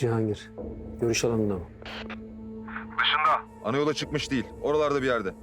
Cihangir. Görüş alanında mı? Dışında. Ana yola çıkmış değil. Oralarda bir yerde.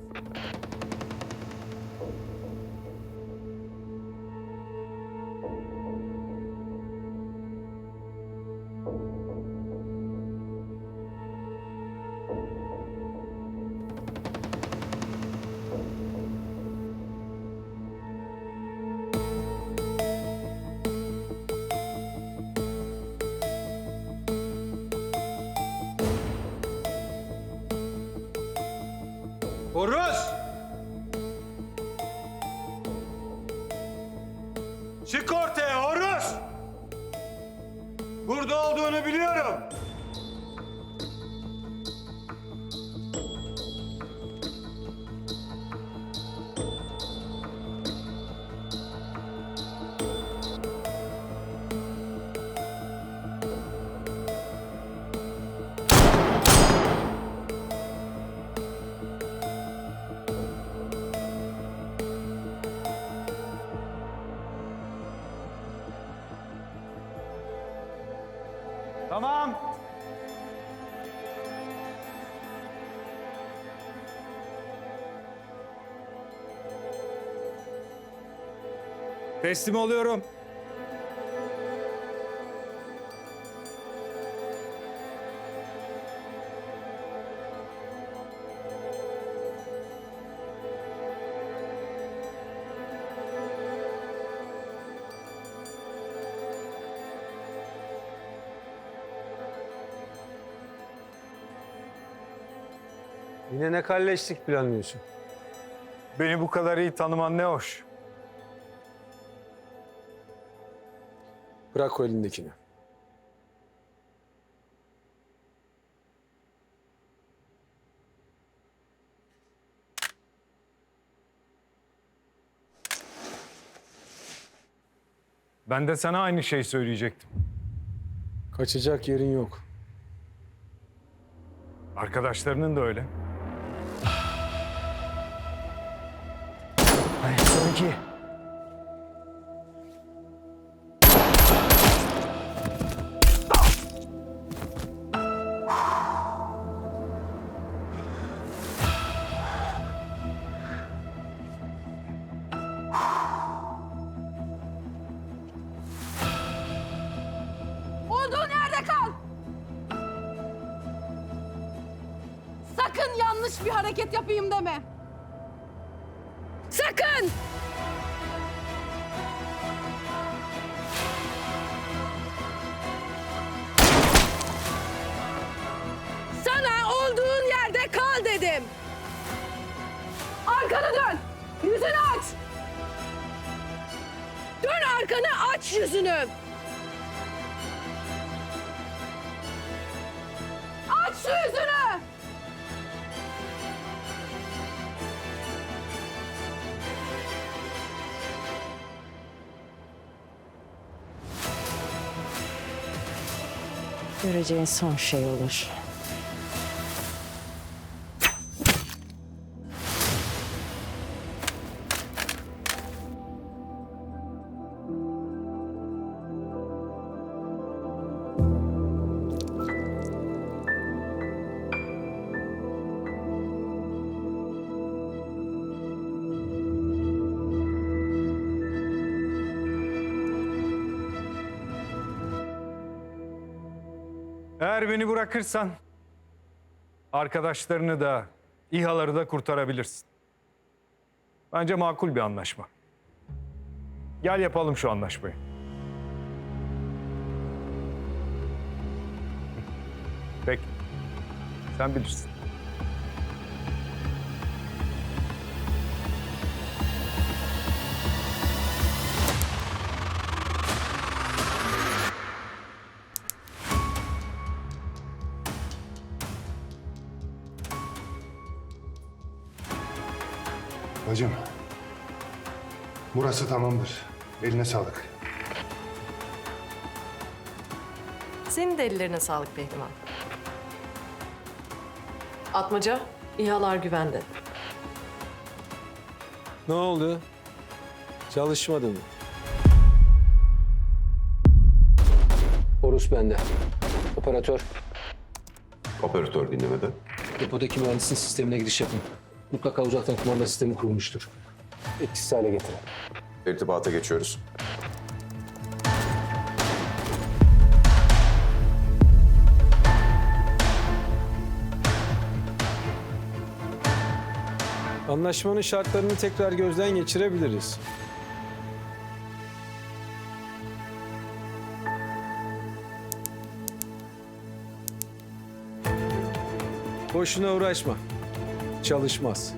Çık ortaya Horuz! Burada olduğunu biliyorum. Teslim oluyorum. Yine ne kalleşlik planlıyorsun? Beni bu kadar iyi tanıman ne hoş. Bırak o elindekini. Ben de sana aynı şey söyleyecektim. Kaçacak yerin yok. Arkadaşlarının da öyle. Ay sonraki. Olduğun hareket yapayım deme. Sakın! Sana olduğun yerde kal dedim. Arkanı dön. Yüzünü aç. Dön arkanı aç yüzünü. Aç şu yüzünü! Göreceğin son şey olur. Eğer beni bırakırsan arkadaşlarını da İHA'ları da kurtarabilirsin. Bence makul bir anlaşma. Gel yapalım şu anlaşmayı. Peki. Sen bilirsin. Bacım. Burası tamamdır. Eline sağlık. Senin de ellerine sağlık Pehlivan. Atmaca, İHA'lar güvende. Ne oldu? Çalışmadı mı? Horus bende. Operatör, Operatör dinlemede. depodaki mühendisin sistemine giriş yapın. Mutlaka uzaktan kumanda sistemi kurulmuştur. Etkisiz hale getirin. İrtibata geçiyoruz. Anlaşmanın şartlarını tekrar gözden geçirebiliriz. Boşuna uğraşma. Çalışmaz.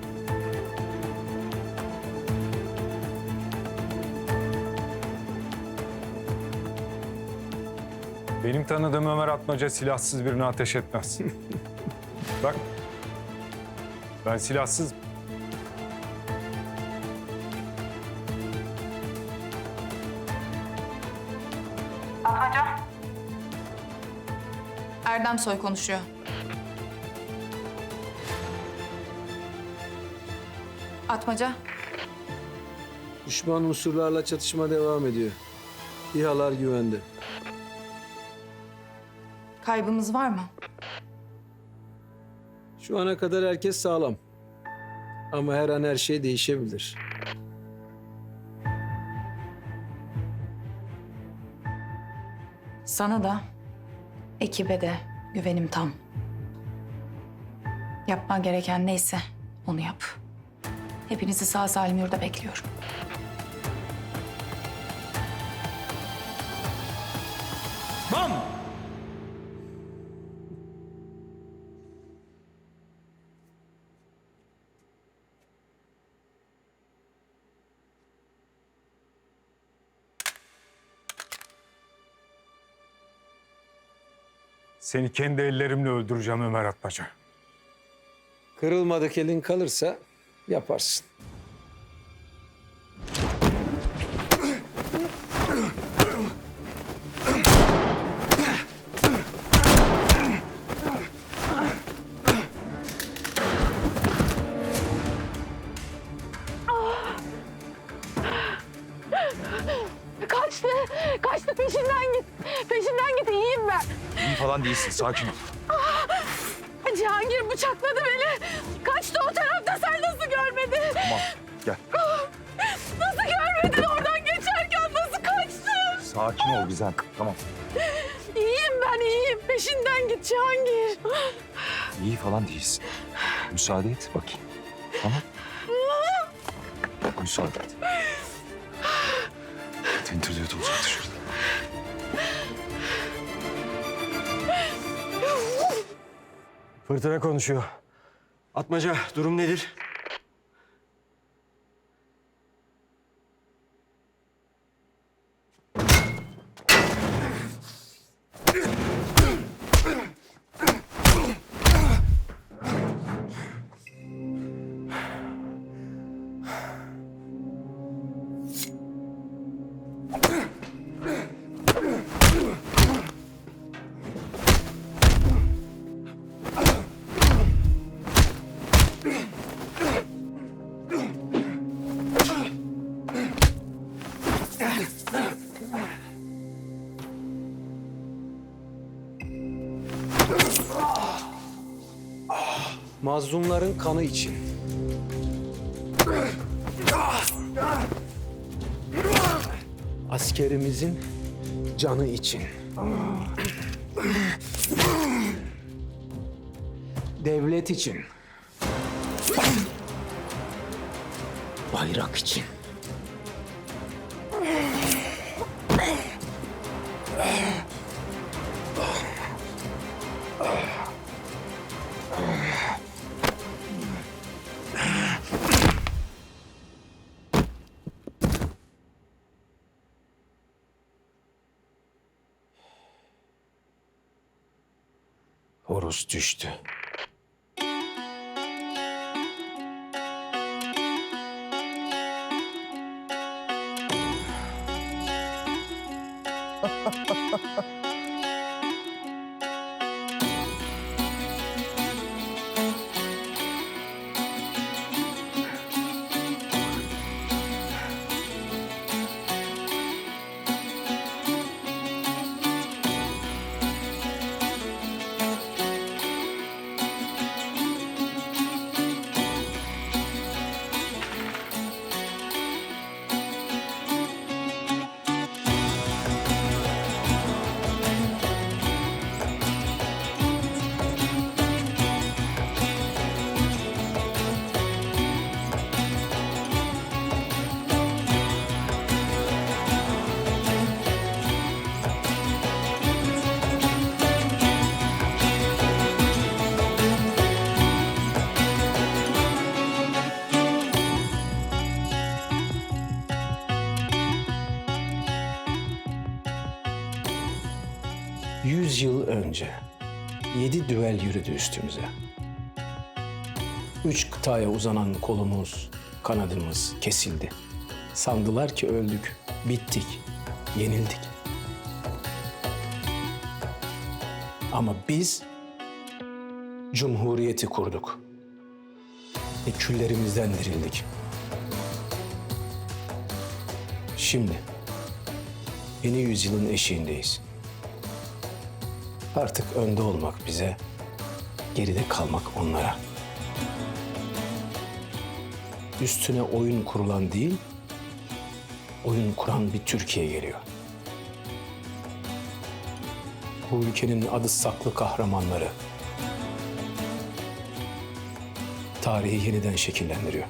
Benim tanıdığım Ömer Atmaca silahsız birine ateş etmez. Bak. Ben silahsız. Erdem Soy konuşuyor. Atmaca, Düşman unsurlarla çatışma devam ediyor. İHA'lar güvende. kaybımız var mı? Şu ana kadar herkes sağlam. Ama her an her şey değişebilir. Sana da, ekibe de güvenim tam. Yapman gereken neyse onu yap. Hepinizi sağ salim yurda bekliyorum. Bam! Seni kendi ellerimle öldüreceğim Ömer Atmaca. Kırılmadık elin kalırsa yaparsın. Kaçtı. Kaçtı peşinden git. Peşinden git iyiyim ben. İyi falan değilsin. Sakin ol. Cihangir bıçakladı beni. Kaçtı o tarafta Sakin ol Gizem. Tamam. İyiyim ben iyiyim. Peşinden git Cihangir. İyi falan değilsin. Müsaade et bakayım. Tamam. Müsaade et. Tentürlüğü de uzaktır şurada. Fırtına konuşuyor. Atmaca durum nedir? Mazlumların kanı için. Askerimizin canı için. Devlet için. Bayrak için. Rus düştü. Yüz yıl önce yedi düvel yürüdü üstümüze. Üç kıtaya uzanan kolumuz, kanadımız kesildi. Sandılar ki öldük, bittik, yenildik. Ama biz cumhuriyeti kurduk. Ve küllerimizden dirildik. Şimdi yeni yüzyılın eşiğindeyiz. Artık önde olmak bize, geride kalmak onlara. Üstüne oyun kurulan değil, oyun kuran bir Türkiye geliyor. Bu ülkenin adı saklı kahramanları tarihi yeniden şekillendiriyor.